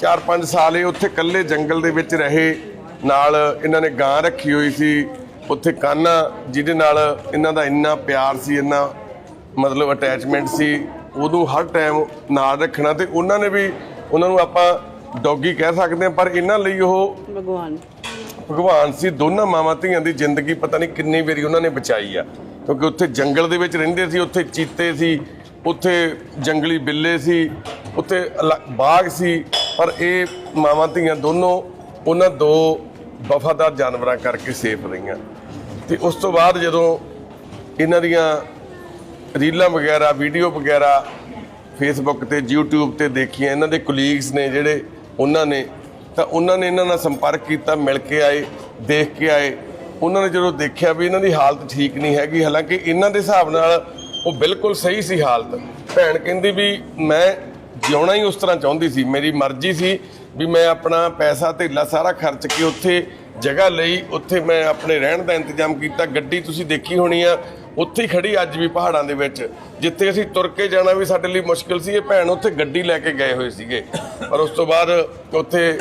4-5 ਸਾਲ ਇਹ ਉੱਥੇ ਇਕੱਲੇ ਜੰਗਲ ਦੇ ਵਿੱਚ ਰਹੇ। ਨਾਲ ਇਹਨਾਂ ਨੇ ਗਾਂ ਰੱਖੀ ਹੋਈ ਸੀ। ਉੱਥੇ ਕਾਨਾ ਜਿਹਦੇ ਨਾਲ ਇਹਨਾਂ ਦਾ ਇੰਨਾ ਪਿਆਰ ਸੀ ਇੰਨਾ ਮਤਲਬ ਅਟੈਚਮੈਂਟ ਸੀ। ਉਦੋਂ ਹਰ ਟਾਈਮ ਨਾਲ ਰੱਖਣਾ ਤੇ ਉਹਨਾਂ ਨੇ ਵੀ ਉਹਨਾਂ ਨੂੰ ਆਪਾਂ ਡੌਗੀ ਕਹਿ ਸਕਦੇ ਹਾਂ ਪਰ ਇਹਨਾਂ ਲਈ ਉਹ ਭਗਵਾਨ। ਭਗਵਾਨ ਸੀ। ਦੋਨਾਂ ਮਾਵਾਂ ਧੀਆਂ ਦੀ ਜ਼ਿੰਦਗੀ ਪਤਾ ਨਹੀਂ ਕਿੰਨੀ ਵਾਰੀ ਉਹਨਾਂ ਨੇ ਬਚਾਈ ਆ। ਕਿਉਂਕਿ ਉੱਥੇ ਜੰਗਲ ਦੇ ਵਿੱਚ ਰਹਿੰਦੇ ਸੀ ਉੱਥੇ ਚੀਤੇ ਸੀ ਉੱਥੇ ਜੰਗਲੀ ਬਿੱਲੇ ਸੀ ਉੱਥੇ ਬਾਘ ਸੀ। ਪਰ ਇਹ ਮਾਵਾਂ ਧੀਆਂ ਦੋਨੋਂ ਉਹਨਾਂ ਦੋ ਵਫਾਦਾਰ ਜਾਨਵਰਾਂ ਕਰਕੇ ਸੇਫ ਰਹੀਆਂ। ਤੇ ਉਸ ਤੋਂ ਬਾਅਦ ਜਦੋਂ ਇਹਨਾਂ ਦੀਆਂ ਰੀਲਾਂ ਵਗੈਰਾ, ਵੀਡੀਓ ਵਗੈਰਾ ਫੇਸਬੁੱਕ ਤੇ, YouTube ਤੇ ਦੇਖੀਆਂ, ਇਹਨਾਂ ਦੇ ਕੁਲੀਗਸ ਨੇ ਜਿਹੜੇ ਉਹਨਾਂ ਨੇ, ਤਾਂ ਉਹਨਾਂ ਨੇ ਇਹਨਾਂ ਨਾਲ ਸੰਪਰਕ ਕੀਤਾ, ਮਿਲ ਕੇ ਆਏ, ਦੇਖ ਕੇ ਆਏ। ਉਹਨਾਂ ਨੇ ਜਦੋਂ ਦੇਖਿਆ ਵੀ ਇਹਨਾਂ ਦੀ ਹਾਲਤ ਠੀਕ ਨਹੀਂ ਹੈਗੀ, ਹਾਲਾਂਕਿ ਇਹਨਾਂ ਦੇ ਹਿਸਾਬ ਨਾਲ ਉਹ ਬਿਲਕੁਲ ਸਹੀ ਸੀ ਹਾਲਤ। ਭੈਣ ਕਹਿੰਦੀ ਵੀ ਮੈਂ ਜਿਉਣਾ ਹੀ ਉਸ ਤਰ੍ਹਾਂ ਚਾਹੁੰਦੀ ਸੀ। ਮੇਰੀ ਮਰਜ਼ੀ ਸੀ ਵੀ ਮੈਂ ਆਪਣਾ ਪੈਸਾ ਧੇਲਾ ਸਾਰਾ ਖਰਚ ਕੇ ਉੱਥੇ ਜਗ੍ਹਾ ਲਈ ਉੱਥੇ ਮੈਂ ਆਪਣੇ ਰਹਿਣ ਦਾ ਇੰਤਜ਼ਾਮ ਕੀਤਾ। ਗੱਡੀ ਤੁਸੀਂ ਦੇਖੀ ਹੋਣੀ ਆ ਉੱਥੇ ਹੀ ਖੜੀ ਅੱਜ ਵੀ ਪਹਾੜਾਂ ਦੇ ਵਿੱਚ। ਜਿੱਥੇ ਅਸੀਂ ਤੁਰ ਕੇ ਜਾਣਾ ਵੀ ਸਾਡੇ ਲਈ ਮੁਸ਼ਕਿਲ ਸੀ ਇਹ ਭੈਣ ਉੱਥੇ ਗੱਡੀ ਲੈ ਕੇ ਗਏ ਹੋਏ ਸੀਗੇ। ਪਰ ਉਸ ਤੋਂ ਬਾਅਦ ਉੱਥੇ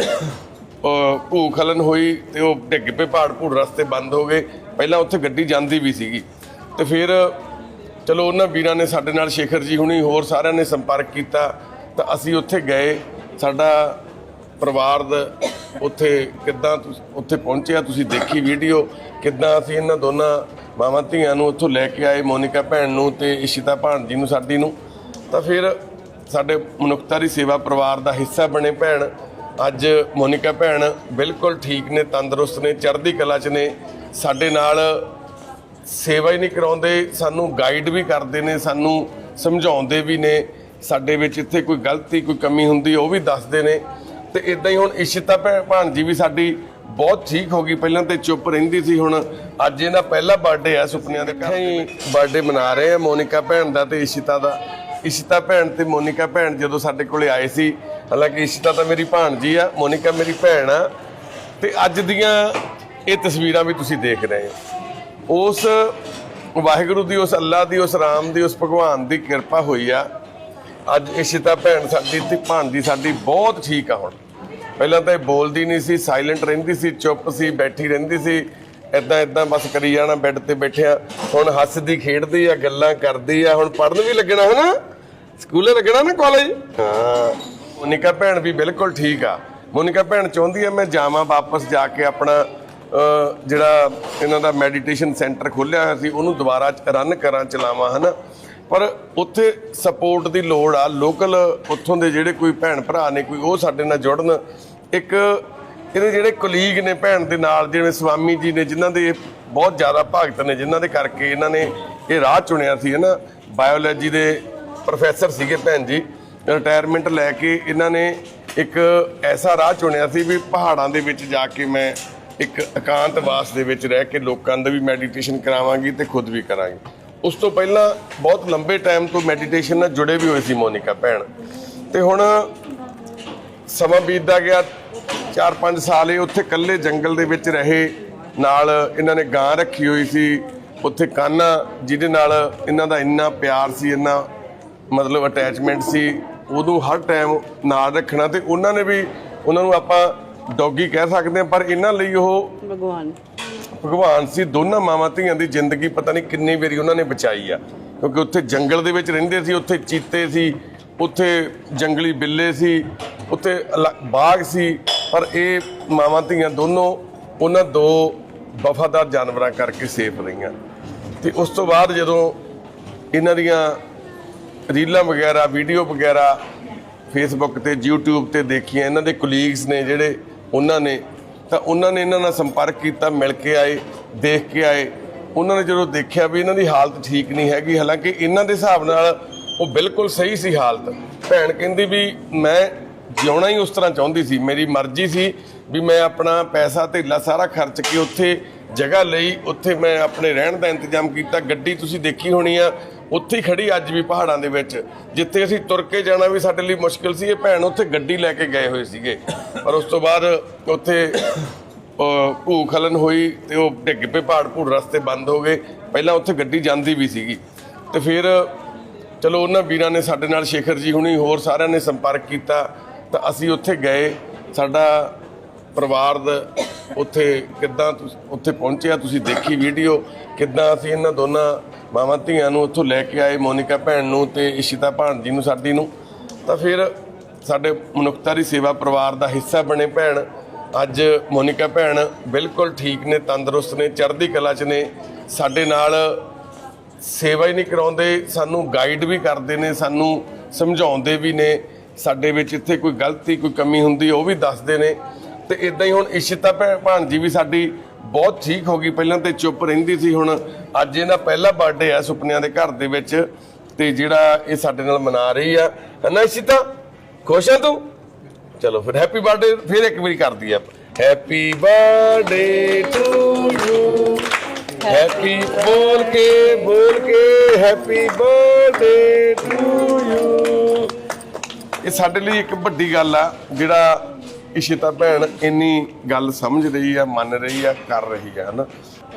ਅਹ, ਭੂਖਲਨ ਹੋਈ ਤੇ ਉਹ ਡਿੱਗ ਪਏ ਪਹਾੜ ਭੂੜ ਰਸਤੇ ਬੰਦ ਹੋ ਗਏ। ਪਹਿਲਾਂ ਉੱਥੇ ਗੱਡੀ ਜਾਂਦੀ ਵੀ ਸੀਗੀ। ਤੇ ਫਿਰ ਚਲੋ ਉਹਨਾਂ ਵੀਰਾਂ ਨੇ ਸਾਡੇ ਨਾਲ ਸ਼ੇਖਰ ਜੀ ਹੁਣੀ ਹੋਰ ਸਾਰਿਆਂ ਨੇ ਸੰਪਰਕ ਕੀਤਾ। ਤਾਂ ਅਸੀਂ ਉੱਥੇ ਗਏ, ਸਾਡਾ ਪਰਿਵਾਰ ਦਾ ਉੱਥੇ ਕਿੱਦਾਂ ਤੁਸ- ਉੱਥੇ ਪਹੁੰਚਿਆ, ਤੁਸੀਂ ਦੇਖੀ ਵੀਡੀਓ, ਕਿੱਦਾਂ ਅਸੀਂ ਇਹਨਾਂ ਦੋਨਾਂ ਮਾਵਾਂ ਧੀਆਂ ਨੂੰ ਉੱਥੋਂ ਲੈ ਕੇ ਆਏ, ਮੋਨਿਕਾ ਭੈਣ ਨੂੰ ਤੇ ਇਸ਼ਿਤਾ ਭਾਣਜੀ ਨੂੰ, ਸਾਡੀ ਨੂੰ। ਤਾਂ ਫਿਰ ਸਾਡੇ ਮਨੁੱਖਤਾ ਦੀ ਸੇਵਾ ਪਰਿਵਾਰ ਦਾ ਹਿੱਸਾ ਬਣੇ ਭੈਣ। ਅੱਜ ਮੋਨਿਕਾ ਭੈਣ ਬਿਲਕੁਲ ਠੀਕ ਨੇ, ਤੰਦਰੁਸਤ ਨੇ, ਚੜ੍ਹਦੀ ਕਲਾ 'ਚ ਨੇ। ਸਾਡੇ ਨਾਲ ਸੇਵਾ ਹੀ ਨਹੀਂ ਕਰਾਉਂਦੇ, ਸਾਨੂੰ ਗਾਈਡ ਵੀ ਕਰਦੇ ਨੇ, ਸਾਨੂੰ ਸਮਝਾਉਂਦੇ ਵੀ ਨੇ। ਸਾਡੇ ਵਿੱਚ ਇੱਥੇ ਕੋਈ ਗਲਤੀ, ਕੋਈ ਕਮੀ ਹੁੰਦੀ, ਉਹ ਵੀ ਦੱਸਦੇ ਨੇ। ਤੇ ਇਦਾਂ ਹੀ ਹੁਣ ਇਸ਼ਿਤਾ ਭੈਣ ਜੀ ਵੀ ਸਾਡੀ ਬਹੁਤ ਠੀਕ ਹੋ ਗਈ। ਪਹਿਲਾਂ ਤੇ ਚੁੱਪ ਰਹਿੰਦੀ ਸੀ, ਹੁਣ ਅੱਜ ਇਹਦਾ ਪਹਿਲਾ ਬਰਥਡੇ ਆ ਸੁਪਨਿਆਂ ਦੇ ਘਰ ਹੀ ਬਰਥਡੇ ਮਨਾ ਰਹੇ ਆ ਮੋਨਿਕਾ ਭੈਣ ਦਾ ਤੇ ਇਸ਼ਿਤਾ ਦਾ। ਇਸ਼ਿਤਾ ਭੈਣ ਤੇ ਮੋਨਿਕਾ ਭੈਣ ਜਦੋਂ ਸਾਡੇ ਕੋਲੇ ਆਏ ਸੀ, ਹਾਲਾਂਕਿ ਇਸ਼ਿਤਾ ਤਾਂ ਮੇਰੀ ਭਾਣਜੀ ਆ, ਮੋਨਿਕਾ ਮੇਰੀ ਭੈਣ ਆ। ਤੇ ਅੱਜ ਦੀਆਂ ਇਹ ਤਸਵੀਰਾਂ ਵੀ ਤੁਸੀਂ ਦੇਖ ਰਹੇ ਹੋ। ਉਸ ਵਾਹਿਗੁਰੂ ਦੀ, ਉਸ ਅੱਲਾ ਦੀ, ਉਸ ਰਾਮ ਦੀ, ਉਸ ਭਗਵਾਨ ਦੀ ਕਿਰਪਾ ਹੋਈ ਆ। ਅੱਜ ਇਸ਼ਿਤਾ ਭੈਣ ਸਾਡੀ ਤੇ ਭਾਣਜੀ ਸਾਡੀ ਬਹੁਤ ਠੀਕ ਆ ਹੁਣ। ਪਹਿਲਾਂ ਤਾਂ ਇਹ ਬੋਲਦੀ ਨਹੀਂ ਸੀ ਸਾਇਲੈਂਟ ਰਹਿੰਦੀ ਸੀ, ਚੁੱਪ ਸੀ, ਬੈਠੀ ਰਹਿੰਦੀ ਸੀ। ਇਦਾਂ ਇਦਾਂ ਬਸ ਕਰੀ ਜਾਣਾ, ਬੈੱਡ ਤੇ ਬੈਠਿਆ। ਹੁਣ ਹੱਸਦੀ, ਖੇਡਦੀ ਆ, ਗੱਲਾਂ ਕਰਦੀ ਆ। ਹੁਣ ਪੜਨ ਵੀ ਲੱਗਣਾ ਹੈ ਨਾ? ਸਕੂਲੇ ਲੱਗਣਾ ਨਾ ਕਾਲਜ ਹਾਂ। ਮੋਨਿਕਾ ਭੈਣ ਵੀ ਬਿਲਕੁਲ ਠੀਕ ਆ। ਮੋਨਿਕਾ ਭੈਣ ਚਾਹੁੰਦੀ ਆ, ਮੈਂ ਜਾਵਾਂ ਵਾਪਸ ਜਾ ਕੇ ਆਪਣਾ ਜਿਹੜਾ ਇਹਨਾਂ ਦਾ ਮੈਡੀਟੇਸ਼ਨ ਸੈਂਟਰ ਖੋਲ੍ਹਿਆ ਹੋਇਆ ਸੀ, ਉਹਨੂੰ ਦੁਬਾਰਾ ਰਨ ਕਰਾਂ, ਚਲਾਵਾਂ ਹਨਾ ਪਰ ਉੱਥੇ ਸਪੋਰਟ ਦੀ ਲੋੜ ਆ। ਲੋਕਲ ਉੱਥੋਂ ਦੇ ਜਿਹੜੇ ਕੋਈ ਭੈਣ ਭਰਾ ਨੇ, ਕੋਈ ਉਹ ਸਾਡੇ ਨਾਲ ਜੁੜਨ। ਇੱਕ ਇਹਦੇ ਜਿਹੜੇ ਕੁਲੀਗ ਨੇ ਭੈਣ ਦੇ ਨਾਲ, ਜਿਵੇਂ ਸਵਾਮੀ ਜੀ ਨੇ, ਜਿਨ੍ਹਾਂ ਦੇ ਬਹੁਤ ਜ਼ਿਆਦਾ ਭਗਤ ਨੇ, ਜਿਨ੍ਹਾਂ ਦੇ ਕਰਕੇ ਇਹਨਾਂ ਨੇ ਇਹ ਰਾਹ ਚੁਣਿਆ ਸੀ, ਹਨਾ। ਬਾਇਓਲੋਜੀ ਦੇ ਪ੍ਰੋਫੈਸਰ ਸੀਗੇ ਭੈਣ ਜੀ। ਰਿਟਾਇਰਮੈਂਟ ਲੈ ਕੇ ਇਹਨਾਂ ਨੇ ਇੱਕ ਐਸਾ ਰਾਹ ਚੁਣਿਆ ਸੀ ਵੀ ਪਹਾੜਾਂ ਦੇ ਵਿੱਚ ਜਾ ਕੇ ਮੈਂ ਇੱਕ ਇਕਾਂਤਵਾਸ ਦੇ ਵਿੱਚ ਰਹਿ ਕੇ ਲੋਕਾਂ ਦਾ ਵੀ ਮੈਡੀਟੇਸ਼ਨ ਕਰਾਵਾਂਗੀ ਤੇ ਖੁਦ ਵੀ ਕਰਾਂਗੀ। ਉਸ ਤੋਂ ਪਹਿਲਾਂ ਬਹੁਤ ਲੰਬੇ ਟਾਈਮ ਤੋਂ ਮੈਡੀਟੇਸ਼ਨ ਨਾਲ ਜੁੜੇ ਵੀ ਹੋਏ ਸੀ ਮੋਨਿਕਾ ਭੈਣ। ਤੇ ਹੁਣ ਸਮਾਂ ਬੀਤਦਾ ਗਿਆ 4-5 ਸਾਲ ਇਹ ਉੱਥੇ ਇਕੱਲੇ ਜੰਗਲ ਦੇ ਵਿੱਚ ਰਹੇ, ਨਾਲ ਇਹਨਾਂ ਨੇ ਗਾਂ ਰੱਖੀ ਹੋਈ ਸੀ, ਉੱਥੇ ਕਾਨਾ ਜਿਹਦੇ ਨਾਲ ਇਹਨਾਂ ਦਾ ਇੰਨਾ ਪਿਆਰ ਸੀ, ਇੰਨਾ ਮਤਲਬ ਅਟੈਚਮੈਂਟ ਸੀ, ਉਦੋਂ ਹਰ ਟਾਈਮ ਨਾਲ ਰੱਖਣਾ ਤੇ ਉਹਨਾਂ ਨੇ ਵੀ, ਉਹਨਾਂ ਨੂੰ ਆਪਾਂ ਡੌਗੀ ਕਹਿ ਸਕਦੇ ਹਾਂ, ਪਰ ਇਹਨਾਂ ਲਈ ਉਹ ਭਗਵਾਨ। ਭਗਵਾਨ ਸੀ, ਦੋਨਾਂ ਮਾਵਾਂ ਧੀਆਂ ਦੀ ਜ਼ਿੰਦਗੀ ਪਤਾ ਨਹੀਂ ਕਿੰਨੀ ਵਾਰੀ ਉਹਨਾਂ ਨੇ ਬਚਾਈ ਆ। ਕਿਉਂਕਿ ਉੱਥੇ ਜੰਗਲ ਦੇ ਵਿੱਚ ਰਹਿੰਦੇ ਸੀ, ਉੱਥੇ ਚੀਤੇ ਸੀ, ਉੱਥੇ ਜੰਗਲੀ ਬਿੱਲੇ ਸੀ, ਉੱਥੇ ਅਲ- ਬਾਘ ਸੀ, ਪਰ ਇਹ ਮਾਵਾਂ ਧੀਆਂ ਦੋਨੋਂ ਉਹਨਾਂ ਦੋ ਵਫਾਦਾਰ ਜਾਨਵਰਾਂ ਕਰਕੇ ਸੇਫ ਰਹੀਆਂ। ਤੇ ਉਸ ਤੋਂ ਬਾਅਦ ਜਦੋਂ ਇਹਨਾਂ ਦੀਆਂ ਰੀਲਾਂ ਵਗੈਰਾ ਵੀਡੀਓ ਵਗੈਰਾ ਫੇਸਬੁੱਕ ਤੇ, YouTube ਤੇ ਦੇਖੀਆਂ, ਇਹਨਾਂ ਦੇ ਕੋਲੀਗਸ ਨੇ ਜਿਹੜੇ ਉਹਨਾਂ ਨੇ ਤਾਂ ਉਹਨਾਂ ਨੇ ਇਹਨਾਂ ਨਾਲ ਸੰਪਰਕ ਕੀਤਾ, ਮਿਲ ਕੇ ਆਏ, ਦੇਖ ਕੇ ਆਏ। ਉਹਨਾਂ ਨੇ ਜਦੋਂ ਦੇਖਿਆ ਵੀ ਇਹਨਾਂ ਦੀ ਹਾਲਤ ਠੀਕ ਨਹੀਂ ਹੈਗੀ, ਹਾਲਾਂਕਿ ਇਹਨਾਂ ਦੇ ਹਿਸਾਬ ਨਾਲ ਉਹ ਬਿਲਕੁਲ ਸਹੀ ਸੀ ਹਾਲਤ। ਭੈਣ ਕਹਿੰਦੀ ਵੀ ਮੈਂ ਜਿਉਣਾ ਹੀ ਉਸ ਤਰ੍ਹਾਂ ਚਾਹੁੰਦੀ ਸੀ, ਮੇਰੀ ਮਰਜ਼ੀ ਸੀ ਵੀ ਮੈਂ ਆਪਣਾ ਪੈਸਾ, ਧੇਲਾ ਸਾਰਾ ਖਰਚ ਕੇ ਉੱਥੇ ਜਗ੍ਹਾ ਲਈ ਉੱਥੇ ਮੈਂ ਆਪਣੇ ਰਹਿਣ ਦਾ ਇੰਤਜ਼ਾਮ ਕੀਤਾ। ਗੱਡੀ ਤੁਸੀਂ ਦੇਖੀ ਹੋਣੀ ਆ ਉੱਥੇ ਹੀ ਖੜੀ ਅੱਜ ਵੀ ਪਹਾੜਾਂ ਦੇ ਵਿੱਚ ਜਿੱਥੇ ਅਸੀਂ ਤੁਰ ਕੇ ਜਾਣਾ ਵੀ ਸਾਡੇ ਲਈ ਮੁਸ਼ਕਿਲ ਸੀ। ਇਹ ਭੈਣ ਉੱਥੇ ਗੱਡੀ ਲੈ ਕੇ ਗਏ ਹੋਏ ਸੀਗੇ ਪਰ ਉਸ ਤੋਂ ਬਾਅਦ ਉੱਥੇ ਅਹ, ਭੂਖਲਨ ਹੋਈ ਤੇ ਉਹ ਡਿੱਗ ਪਏ ਪਹਾੜ ਭੂੜ ਰਸਤੇ ਬੰਦ ਹੋ ਗਏ। ਪਹਿਲਾਂ ਉੱਥੇ ਗੱਡੀ ਜਾਂਦੀ ਵੀ ਸੀਗੀ। ਤੇ ਫਿਰ ਚਲੋ ਉਹਨਾਂ ਵੀਰਾਂ ਨੇ ਸਾਡੇ ਨਾਲ ਸ਼ੇਖਰ ਜੀ ਹੁਣੀ ਹੋਰ ਸਾਰਿਆਂ ਨੇ ਸੰਪਰਕ ਕੀਤਾ। ਤਾਂ ਅਸੀਂ ਉੱਥੇ ਗਏ। ਸਾਡਾ ਪਰਿਵਾਰ ਦਾ ਉੱਥੇ ਕਿੱਦਾਂ ਤੁਸ- ਉੱਥੇ ਪਹੁੰਚਿਆ, ਤੁਸੀਂ ਦੇਖੀ ਵੀਡੀਓ ਕਿੱਦਾਂ ਅਸੀਂ ਇਹਨਾਂ ਦੋਨਾਂ ਮਾਵਾਂ ਧੀਆਂ ਨੂੰ ਉੱਥੋਂ ਲੈ ਕੇ ਆਏ, ਮੋਨਿਕਾ ਭੈਣ ਨੂੰ ਤੇ ਇਸ਼ਿਤਾ ਭਾਣਜੀ ਨੂੰ, ਸਾਡੀ ਨੂੰ। ਤਾਂ ਫਿਰ ਸਾਡੇ ਮਨੁੱਖਤਾ ਦੀ ਸੇਵਾ ਪਰਿਵਾਰ ਦਾ ਹਿੱਸਾ ਬਣੇ ਭੈਣ। ਅੱਜ ਮੋਨਿਕਾ ਭੈਣ ਬਿਲਕੁਲ ਠੀਕ ਨੇ, ਤੰਦਰੁਸਤ ਨੇ, ਚੜ੍ਹਦੀ ਕਲਾ 'ਚ ਨੇ। ਸਾਡੇ ਨਾਲ ਸੇਵਾ ਹੀ ਨਹੀਂ ਕਰਾਉਂਦੇ, ਸਾਨੂੰ ਗਾਈਡ ਵੀ ਕਰਦੇ ਨੇ, ਸਾਨੂੰ ਸਮਝਾਉਂਦੇ ਵੀ ਨੇ। ਸਾਡੇ ਵਿੱਚ ਇੱਥੇ ਕੋਈ ਗਲਤੀ, ਕੋਈ ਕਮੀ ਹੁੰਦੀ, ਉਹ ਵੀ ਦੱਸਦੇ ਨੇ। ਤੇ ਇਦਾਂ ਹੀ ਹੁਣ ਇਸ਼ਿਤਾ ਭੈ- ਭਾਣਜੀ ਵੀ ਸਾਡੀ ਬਹੁਤ ਠੀਕ ਹੋ ਗਈ। ਪਹਿਲਾਂ ਤੇ ਚੁੱਪ ਰਹਿੰਦੀ ਸੀ, ਹੁਣ ਅੱਜ ਇਹਦਾ ਪਹਿਲਾ ਬਰਥਡੇ ਆ ਸੁਪਨਿਆਂ ਦੇ ਘਰ ਦੇ ਵਿੱਚ ਤੇ ਜਿਹੜਾ ਇਹ ਸਾਡੇ ਨਾਲ ਮਨਾ ਰਹੀ ਆ। ਹਨਾ ਇਸ਼ਿਤਾ? ਖੁਸ਼ ਆ ਤੂੰ? ਚਲੋ ਫਿਰ ਹੈਪੀ ਬਰਥਡੇ ਫਿਰ ਇੱਕ ਵਾਰੀ ਕਰਦੀ ਆ। Happy birthday to you happy ਬੋਲ ਕੇ ਬੋਲ ਕੇ ਹੈਪੀ ਬਰਥਡੇ ਟੂ ਯੂ ਇਹ ਸਾਡੇ ਲਈ ਇੱਕ ਵੱਡੀ ਗੱਲ ਆ, ਜਿਹੜਾ ਇਸ਼ਿਤਾ ਭੈਣ ਇੰਨੀ ਗੱਲ ਸਮਝ ਰਹੀ ਆ ਮੰਨ ਰਹੀ ਆ ਕਰ ਰਹੀ ਆ ਹਨਾ?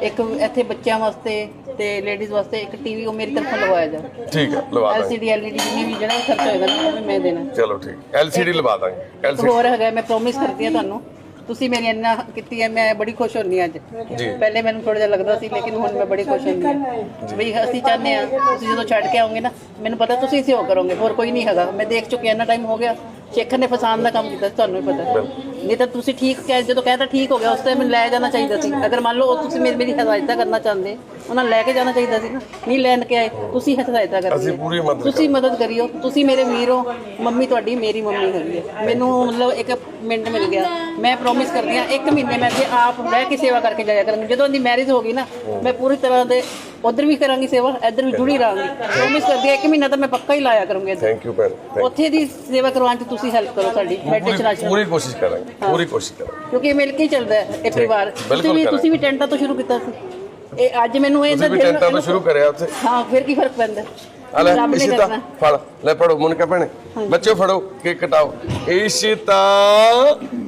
ਇੱਕ ਇੱਥੇ ਬੱਚਿਆਂ ਵਾਸਤੇ ਤੇ ਲੇਡੀਜ਼ ਵਾਸਤੇ ਇੱਕ ਟੀਵੀ ਉਹ ਮੇਰੀ ਤਰਫੋਂ ਲਵਾਇਆ ਜਾ। ਠੀਕ ਆ ਲਵਾ ਦਾਂਗੇ। ਐਲਸੀਡੀ ਐਲਈਡੀ ਜਿੰਨੀ ਵੀ ਜਿਹੜਾ ਵੀ ਖਰਚਾ ਹੋਏਗਾ ਨਾ ਉਹ ਮੈਂ ਦੇਣਾ। ਚਲੋ ਠੀਕ ਐਲਸੀਡੀ ਲਵਾ ਦਾਂਗੇ ਐਲਸੀਡੀ ਹੋਰ ਹੈਗਾ ਮੈਂ ਪ੍ਰੋਮਿਸ ਕਰਦੀ ਹਾਂ ਤੁਹਾਨੂੰ ਤੁਸੀਂ ਮੇਰੀ ਇੰਨਾ ਕੀਤੀ ਹੈ ਮੈਂ ਬੜੀ ਖੁਸ਼ ਹੁੰਨੀ ਅੱਜ। ਪਹਿਲੇ ਮੈਨੂੰ ਥੋੜਾ ਜਿਹਾ ਲੱਗਦਾ ਸੀ ਲੇਕਿਨ ਹੁਣ ਮੈਂ ਬੜੀ ਖੁਸ਼ ਹੁੰਨੀ ਹਾਂ ਵੀ ਅਸੀਂ ਚਾਹੁੰਦੇ ਆ ਤੁਸੀਂ ਜਦੋਂ ਛੱਡ ਕੇ ਆਓਗੇ ਨਾ ਮੈਨੂੰ ਪਤਾ ਤੁਸੀਂ ਸਹਿਯੋਗ ਕਰੋਗੇ ਹੋਰ ਕੋਈ ਨਹੀਂ ਹੈਗਾ। ਮੈਂ ਦੇਖ ਚੁੱਕੀ ਹਾਂ, ਇੰਨਾ ਟਾਈਮ ਹੋ ਗਿਆ ਸ਼ੇਖਰ ਨੇ ਫਸਾਨ ਦਾ ਕੰਮ ਕੀਤਾ ਤੁਹਾਨੂੰ ਵੀ ਪਤਾ। ਨਹੀਂ ਤਾਂ ਤੁਸੀਂ ਠੀਕ ਕਹਿ ਜਦੋਂ ਕਹਿਤਾ ਠੀਕ ਹੋ ਗਿਆ ਉਸ ਟਾਈਮ ਮੈਨੂੰ ਲੈ ਜਾਣਾ ਚਾਹੀਦਾ ਸੀ। ਅਗਰ ਮੰਨ ਲਓ ਉਹ ਤੁਸੀਂ ਮੇਰੀ ਮੇਰੀ ਹਦਾਇਤਾਂ ਕਰਨਾ ਚਾਹੁੰਦੇ ਉਹਨਾਂ ਨੂੰ ਲੈ ਕੇ ਜਾਣਾ ਚਾਹੀਦਾ ਸੀ ਨਾ। ਨਹੀਂ ਲੈਣ ਕੇ ਆਏ ਤੁਸੀਂ ਹਦਾਇਤਾਂ ਕਰਨੀ ਅਸੀਂ। ਪੂਰੀ ਮਦਦ ਤੁਸੀਂ ਮਦਦ ਕਰਿਓ। ਤੁਸੀਂ ਮੇਰੇ ਵੀਰ ਹੋ ਮੰਮੀ ਤੁਹਾਡੀ ਮੇਰੀ ਮੰਮੀ ਹੈਗੀ ਹੈ। ਮੈਨੂੰ ਮਤਲਬ ਇੱਕ ਮਿੰਟ ਮਿਲ ਗਿਆ। ਮੈਂ ਪ੍ਰੋਮਿਸ ਕਰਦੀ ਹਾਂ ਇੱਕ ਮਹੀਨੇ ਮੈਂ ਅੱਗੇ ਆਪ ਰਹਿ ਕੇ ਸੇਵਾ ਕਰਕੇ ਜਾਇਆ ਕਰਾਂਗੀ। ਜਦੋਂ ਦੀ ਮੈਰਿਜ ਹੋ ਗਈ ਨਾ ਮੈਂ ਪੂਰੀ ਤਰ੍ਹਾਂ ਦੇ ਉਧਰ ਵੀ ਕਰਾਂਗੀ ਸੇਵਾ ਇੱਧਰ ਵੀ ਜੁੜੀ ਰਹਾਂਗੀ। ਪ੍ਰੋਮਿਸ ਕਰਦੀ ਹਾਂ ਇੱਕ ਮਹੀਨਾ ਤਾਂ ਮੈਂ ਪੱਕਾ ਹੀ ਲਾਇਆ ਕਰੂੰਗੀ ਇੱਧਰ। ਥੈਂਕ ਯੂ ਭੈਣ Thank ਉੱਥੇ ਦੀ ਸੇਵਾ ਕਰਵਾਉਣ 'ਚ ਤੁਸੀਂ ਹੈਲਪ ਕਰੋ ਸਾਡੀ। ਮੈਡੀਟੇਸ਼ਨ ਆਸ਼ਰਮ ਪੂਰੀ ਕੋਸ਼ਿਸ਼ ਕਰਾਂਗੇ। ਪੂਰੀ ਕੋਸ਼ਿਸ਼ ਕਰਾਂਗੇ ਕਿਉਂਕਿ ਇਹ ਮਿਲ ਕੇ ਹੀ ਚੱਲਦਾ ਹੈ ਇਹ ਪਰਿਵਾਰ ਤੁਸੀਂ ਵੀ। ਤੁਸੀਂ ਵੀ ਟੈਂਟਾਂ ਤੋਂ ਸ਼ੁਰੂ ਕੀਤਾ ਸੀ। ਇਹ ਅੱਜ ਮੈਨੂੰ ਇਹ ਤੁਸੀਂ ਵੀ ਟੈਂਟਾਂ ਤੋਂ ਸ਼ੁਰੂ ਕਰਿਆ ਉੱਥੇ। ਹਾਂ ਫਿਰ ਕੀ ਫ਼ਰਕ ਪੈਂਦਾ? ਆ ਲੈ ਰੱਬ ਨੇ ਇਸ਼ਿਤਾ ਫੜ ਲੈ ਪੜੋ ਮੁਨਕਾ ਭੈਣੇ। ਬੱਚਿਓ ਫੜੋ ਕੇਕ ਕਟਾਓ। Ishita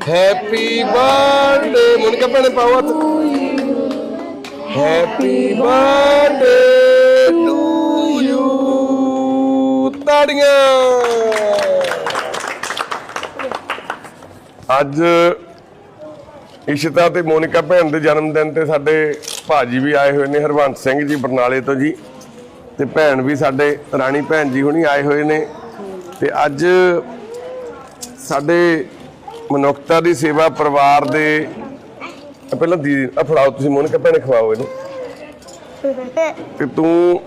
happy birthday. ਮੁਨਕਾ ਭੈਣੇ ਪਾਓ ਹੱਥ। Happy birthday to you. ਤਾੜੀਆਂ। ਅੱਜ ਇਸ਼ਿਤਾ ਤੇ ਮੋਨਿਕਾ ਭੈਣ ਦੇ ਜਨਮ ਦਿਨ ਤੇ ਸਾਡੇ ਭਾਜੀ ਵੀ ਆਏ ਹੋਏ ਨੇ ਹਰਵੰਤ ਸਿੰਘ ਜੀ ਬਰਨਾਲੇ ਤੋਂ ਜੀ ਤੇ ਭੈਣ ਵੀ ਸਾਡੇ ਰਾਣੀ ਭੈਣ ਜੀ ਹੁਣੀ ਆਏ ਹੋਏ ਨੇ। ਤੇ ਅੱਜ ਸਾਡੇ ਮਨੁੱਖਤਾ ਦੀ ਸੇਵਾ ਪਰਿਵਾਰ ਦੇ ਪਹਿਲਾਂ ਦੀ ਆ ਫੜਾਓ, ਤੁਸੀਂ ਮੋਨਿਕਾ ਭੈਣੇ ਖਵਾਓ ਇਹਨੂੰ। ਤੇ ਤੂੰ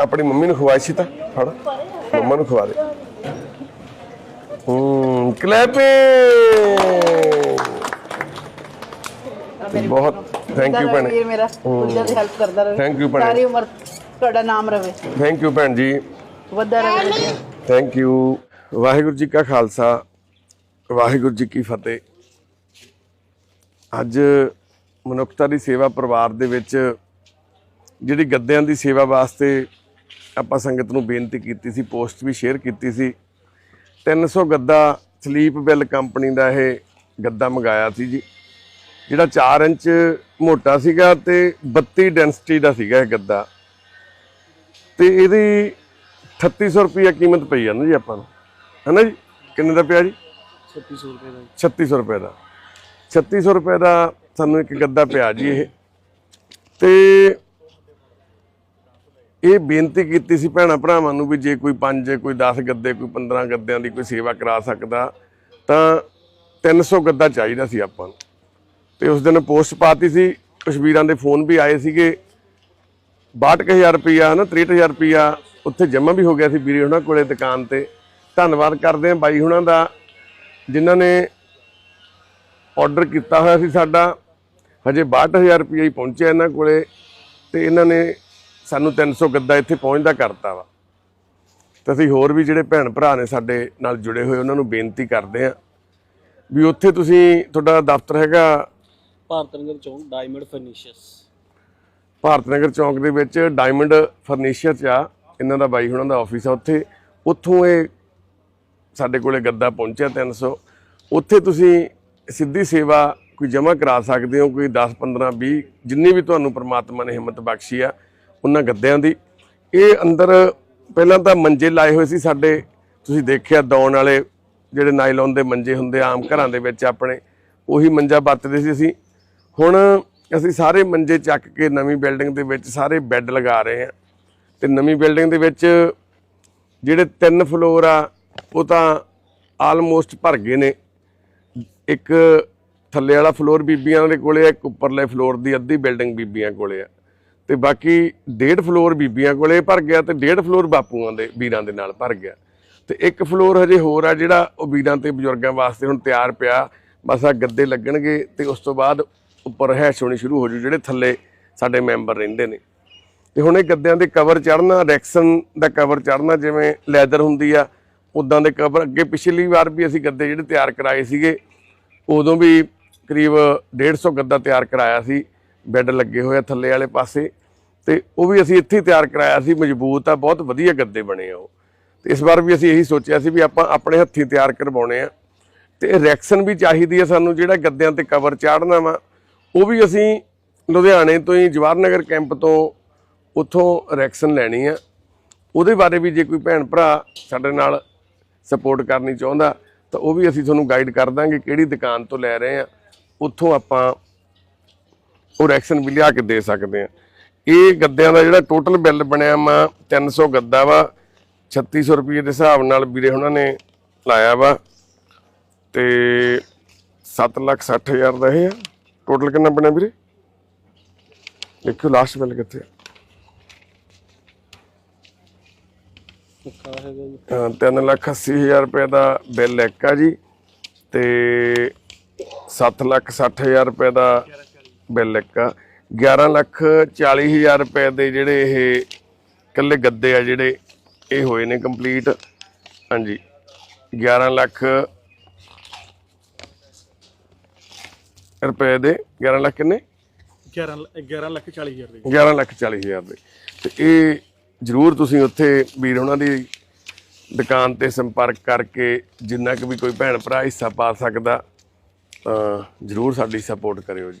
ਆਪਣੀ ਮੰਮੀ ਨੂੰ ਖਵਾਈ ਸੀ ਤਾਂ ਫੜ। ਮੰਮਾ ਨੂੰ ਖਵਾ ਦੇ। ਹੂੰ। ਕਲੈਪਿੰਗ ਬਹੁਤ ਥੈਂਕ ਯੂ ਭੈਣੇ। ਵੀਰ ਮੇਰਾ ਦੀ ਹੈਲਪ ਕਰਦਾ ਰਹੇ। ਭੈਣੇ। ਸਾਰੀ ਉਮਰ ਤੁਹਾਡਾ ਨਾਮ ਰਵੇ। ਥੈਂਕ ਯੂ ਭੈਣ ਜੀ। ਵੱਧਾ ਰਵੇ ਵਧੀਆ। ਥੈਂਕ ਯੂ ਵਾਹਿਗੁਰੂ ਜੀ ਕਾ ਖਾਲਸਾ ਵਾਹਿਗੁਰੂ ਜੀ ਕੀ ਫਤਿਹ। ਅੱਜ ਮਨੁੱਖਤਾ ਦੀ ਸੇਵਾ ਪਰਿਵਾਰ ਦੇ ਵਿੱਚ ਜਿਹੜੀ ਗੱਦਿਆਂ ਦੀ ਸੇਵਾ ਵਾਸਤੇ ਆਪਾਂ ਸੰਗਤ ਨੂੰ ਬੇਨਤੀ ਕੀਤੀ ਸੀ ਪੋਸਟ ਵੀ ਸ਼ੇਅਰ ਕੀਤੀ ਸੀ। 300 ਗੱਦਾ ਸਲੀਪ ਬਿੱਲ ਕੰਪਨੀ ਦਾ ਇਹ ਗੱਦਾ ਮੰਗਾਇਆ ਸੀ ਜੀ। ਜਿਹੜਾ 4 ਇੰਚ ਮੋਟਾ ਸੀਗਾ ਤੇ 32 ਡੈਂਸਿਟੀ ਦਾ ਸੀਗਾ ਇਹ ਗੱਦਾ। ਤੇ ਇਹਦੀ 3800 ਰੁਪਏ ਕੀਮਤ ਪਈ ਆ ਨਾ ਜੀ ਆਪਾਂ ਨੂੰ। ਹੈਨਾ ਜੀ? ਕਿੰਨੇ ਦਾ ਪਿਆ ਜੀ? 3600 ਰੁਪਏ ਦਾ 3600 ਰੁਪਏ ਦਾ। 3600 ਰੁਪਏ ਦਾ ਸਾਨੂੰ ਇੱਕ ਗੱਦਾ ਪਿਆ ਜੀ ਇਹ। ਤੇ ਇਹ ਬੇਨਤੀ ਕੀਤੀ ਸੀ ਭੈਣਾ ਭਰਾਵਾਂ ਨੂੰ ਵੀ ਜੇ ਕੋਈ 5 ਕੋਈ 10 ਗੱਦੇ, ਕੋਈ 15 ਗੱਦਿਆਂ ਦੀ ਕੋਈ ਸੇਵਾ ਕਰਾ ਸਕਦਾ, ਤਾਂ 300 ਗੱਦਾ ਚਾਹੀਦਾ ਸੀ ਆਪਾਂ ਨੂੰ। ਤੇ ਉਸ ਦਿਨ ਪੋਸਟ ਪਾਤੀ ਸੀ, ਕਸ਼ਮੀਰਾਂ ਦੇ ਫੋਨ ਵੀ ਆਏ ਸੀਗੇ। 62000 ਰੁਪਿਆ ਨਾ 63000 ਰੁਪਿਆ ਉੱਥੇ ਜਮ੍ਹਾਂ ਵੀ ਹੋ ਗਿਆ ਸੀ ਵੀਰੇ ਉਹਨਾਂ ਕੋਲੇ ਦੁਕਾਨ ਤੇ। ਧੰਨਵਾਦ ਕਰਦੇ ਹਾਂ ਬਾਈ ਹੁਣਾਂ ਦਾ, ਜਿਨ੍ਹਾਂ ਨੇ ਆਰਡਰ ਕੀਤਾ ਹੋਇਆ ਸੀ ਸਾਡਾ। ਹਜੇ 62000 ਰੁਪਿਆ ਹੀ ਪਹੁੰਚਿਆ ਇਹਨਾਂ ਕੋਲੇ, ਤੇ ਇਹਨਾਂ ਨੇ ਸਾਨੂੰ 300 ਗੱਦਾ ਇੱਥੇ ਪਹੁੰਚਦਾ ਕਰਤਾ ਵਾ। ਤੇ ਅਸੀਂ ਹੋਰ ਵੀ ਜਿਹੜੇ ਭੈਣ ਭਰਾ ਨੇ ਸਾਡੇ ਨਾਲ ਜੁੜੇ ਹੋਏ ਉਹਨਾਂ ਨੂੰ ਬੇਨਤੀ ਕਰਦੇ ਹਾਂ ਵੀ ਉੱਥੇ ਤੁਸੀਂ ਤੁਹਾਡਾ ਦਫ਼ਤਰ ਹੈਗਾ ਭਾਰਤ ਨਗਰ ਚੌਂਕ ਡਾਇਮੰਡ ਫਰਨੀਚਰਸ ਭਾਰਤ ਨਗਰ ਚੌਂਕ ਦੇ ਵਿੱਚ ਡਾਇਮੰਡ ਫਰਨੀਚਰ ਚ ਆ। ਇਹਨਾਂ ਦਾ ਬਾਈ ਹੁਣਾਂ ਦਾ ਆਫਿਸ ਆ ਉੱਥੇ। ਉੱਥੋਂ ਇਹ ਸਾਡੇ ਕੋਲੇ ਗੱਦਾ ਪਹੁੰਚਿਆ 300 ਉੱਥੇ ਤੁਸੀਂ ਸਿੱਧੀ ਸੇਵਾ ਕੋਈ ਜਮ੍ਹਾਂ ਕਰਾ ਸਕਦੇ ਹੋ ਕੋਈ 10 15 20 ਜਿੰਨੀ ਵੀ ਤੁਹਾਨੂੰ ਪ੍ਰਮਾਤਮਾ ਨੇ ਹਿੰਮਤ ਬਖਸ਼ੀ ਆ। ਉਹਨਾਂ ਗੱਦਿਆਂ ਦੀ। ਇਹ ਅੰਦਰ ਪਹਿਲਾਂ ਤਾਂ ਮੰਜੇ ਲਾਏ ਹੋਏ ਸੀ ਸਾਡੇ। ਤੁਸੀਂ ਦੇਖਿਆ ਦੌਣ ਵਾਲੇ ਜਿਹੜੇ ਨਾਈਲੌਨ ਦੇ ਮੰਜੇ ਹੁੰਦੇ ਆਮ ਘਰਾਂ ਦੇ ਵਿੱਚ ਆਪਣੇ, ਉਹੀ ਮੰਜਾ ਵਰਤਦੇ ਸੀ ਅਸੀਂ। ਹੁਣ ਅਸੀਂ ਸਾਰੇ ਮੰਜੇ ਚੱਕ ਕੇ ਨਵੀਂ ਬਿਲਡਿੰਗ ਦੇ ਵਿੱਚ ਸਾਰੇ ਬੈੱਡ ਲਗਾ ਰਹੇ ਹਾਂ। ਤੇ ਨਵੀਂ ਬਿਲਡਿੰਗ ਦੇ ਵਿੱਚ ਜਿਹੜੇ ਤਿੰਨ ਫਲੋਰ ਆ, ਉਹ ਤਾਂ ਆਲਮੋਸਟ ਭਰ ਗਏ ਨੇ। ਇੱਕ ਥੱਲੇ ਵਾਲਾ ਫਲੋਰ ਬੀਬੀਆਂ ਦੇ ਕੋਲੇ ਆ, ਇੱਕ ਉੱਪਰਲੇ ਫਲੋਰ ਦੀ ਅੱਧੀ ਬਿਲਡਿੰਗ ਬੀਬੀਆਂ ਕੋਲੇ ਆ। ਤੇ ਬਾਕੀ ਡੇਢ ਫਲੋਰ ਬੀਬੀਆਂ ਕੋਲੇ ਭਰ ਗਿਆ ਤੇ ਡੇਢ ਫਲੋਰ ਬਾਪੂਆਂ ਦੇ ਵੀਰਾਂ ਦੇ ਨਾਲ ਭਰ ਗਿਆ। ਤੇ ਇੱਕ ਫਲੋਰ ਹਜੇ ਹੋਰ ਆ ਜਿਹੜਾ ਉਹ ਵੀਰਾਂ ਤੇ ਬਜ਼ੁਰਗਾਂ ਵਾਸਤੇ ਹੁਣ ਤਿਆਰ ਪਿਆ। ਬਸ ਆ ਗੱਦੇ ਲੱਗਣਗੇ ਤੇ ਉਸ ਤੋਂ ਬਾਅਦ ਉੱਪਰ ਰਹਿਸ਼ ਹੋਣੀ ਸ਼ੁਰੂ ਹੋ ਜੂ ਜਿਹੜੇ ਥੱਲੇ ਸਾਡੇ ਮੈਂਬਰ ਰਹਿੰਦੇ ਨੇ। ਤੇ ਹੁਣ ਇਹ ਗੱਦਿਆਂ ਦੇ ਕਵਰ ਚੜਨਾ ਰੈਕਸਨ ਦਾ ਕਵਰ ਚੜਨਾ ਜਿਵੇਂ ਲੈਦਰ ਹੁੰਦੀ ਆ ਉਦਾਂ ਦੇ ਕਵਰ ਅੱਗੇ ਪਿਛਲੀ ਵਾਰ ਵੀ ਅਸੀਂ ਗੱਦੇ ਜਿਹੜੇ ਤਿਆਰ ਕਰਾਏ ਸੀਗੇ, ਉਦੋਂ ਵੀ ਕਰੀਬ 150 ਗੱਦਾ ਤਿਆਰ ਕਰਾਇਆ ਸੀ। ਬੈੱਡ ਲੱਗੇ ਹੋਏ ਆ ਥੱਲੇ ਵਾਲੇ ਪਾਸੇ। ਤੇ ਉਹ ਵੀ ਅਸੀਂ ਇੱਥੇ ਹੀ ਤਿਆਰ ਕਰਾਇਆ ਸੀ, ਮਜ਼ਬੂਤ ਆ, ਬਹੁਤ ਵਧੀਆ ਗੱਦੇ ਬਣੇ ਆ ਉਹ। ਤੇ ਇਸ ਵਾਰ ਵੀ ਅਸੀਂ ਇਹੀ ਸੋਚਿਆ ਸੀ ਵੀ ਆਪਾਂ ਆਪਣੇ ਹੱਥੀਂ ਤਿਆਰ ਕਰਵਾਉਣੇ ਆ। ਤੇ ਰੈਕਸਨ ਵੀ ਚਾਹੀਦੀ ਹੈ ਸਾਨੂੰ ਜਿਹੜਾ ਗੱਦਿਆਂ ਤੇ ਕਵਰ ਚਾੜਨਾ ਵਾ। ਉਹ ਵੀ ਅਸੀਂ ਲੁਧਿਆਣੇ ਤੋਂ ਹੀ ਜਵਾਹਰ ਨਗਰ ਕੈਂਪ ਤੋਂ ਉੱਥੋਂ ਰੈਕਸਨ ਲੈਣੀ ਆ। ਉਹਦੇ ਬਾਰੇ ਵੀ ਜੇ ਕੋਈ ਭੈਣ ਭਰਾ ਸਾਡੇ ਨਾਲ ਸਪੋਰਟ ਕਰਨੀ ਚਾਹੁੰਦਾ, ਤਾਂ ਉਹ ਵੀ ਅਸੀਂ ਤੁਹਾਨੂੰ ਗਾਈਡ ਕਰ ਦਾਂਗੇ ਕਿਹੜੀ ਦੁਕਾਨ ਤੋਂ ਲੈ ਰਹੇ ਆ। ਉੱਥੋਂ ਆਪਾਂ ਉਹ ਰੈਕਸ਼ਨ ਵੀ ਲਿਆ ਕੇ ਦੇ ਸਕਦੇ ਆ। ਇਹ ਗੱਦਿਆਂ ਦਾ ਜਿਹੜਾ ਟੋਟਲ ਬਿੱਲ ਬਣਿਆ ਵਾ 300 ਗੱਦਾ ਵਾ 3600 ਰੁਪਏ ਦੇ ਹਿਸਾਬ ਨਾਲ ਵੀਰੇ ਉਹਨਾਂ ਨੇ ਲਾਇਆ ਵਾ। ਤੇ 760000 ਦਾ ਇਹ ਆ। ਟੋਟਲ ਕਿੰਨਾ ਬਣਿਆ ਵੀਰੇ? ਦੇਖਿਓ ਲਾਸਟ ਬਿੱਲ ਕਿੱਥੇ ਆ। ਪੱਕਾ ਤਿੰਨ ਲੱਖ ਅੱਸੀ ਹਜ਼ਾਰ ਰੁਪਏ ਦਾ ਬਿੱਲ ਇੱਕ ਆ ਜੀ। ਤੇ 7 ਲੱਖ 60 ਹਜ਼ਾਰ ਰੁਪਏ ਦਾ ਬਿੱਲ ਇੱਕ। ਆ 11 ਲੱਖ 40 ਹਜ਼ਾਰ ਰੁਪਏ ਦੇ ਜਿਹੜੇ ਇਹ ਇਕੱਲੇ ਗੱਦੇ ਆ ਜਿਹੜੇ ਇਹ ਹੋਏ ਨੇ ਕੰਪਲੀਟ ਹਾਂਜੀ। 11 ਲੱਖ ਰੁਪਏ ਦੇ। 11 ਲੱਖ ਕਿੰਨੇ? 11 11 ਲੱਖ 40 ਹਜ਼ਾਰ ਦੇ। 11 ਲੱਖ 40 ਹਜ਼ਾਰ ਦੇ। ਤੇ ਇਹ ਜਰੂਰ ਤੁਸੀਂ ਉੱਥੇ ਵੀਰ ਉਹਨਾਂ ਦੀ ਦੁਕਾਨ ਤੇ ਸੰਪਰਕ ਕਰਕੇ ਜਿੰਨਾ ਕੁ ਵੀ ਕੋਈ ਭੈਣ ਭਰਾ ਹਿੱਸਾ ਪਾ ਸਕਦਾ ਜਰੂਰ ਸਾਡੀ ਸਪੋਰਟ ਕਰਿਓ ਜੀ।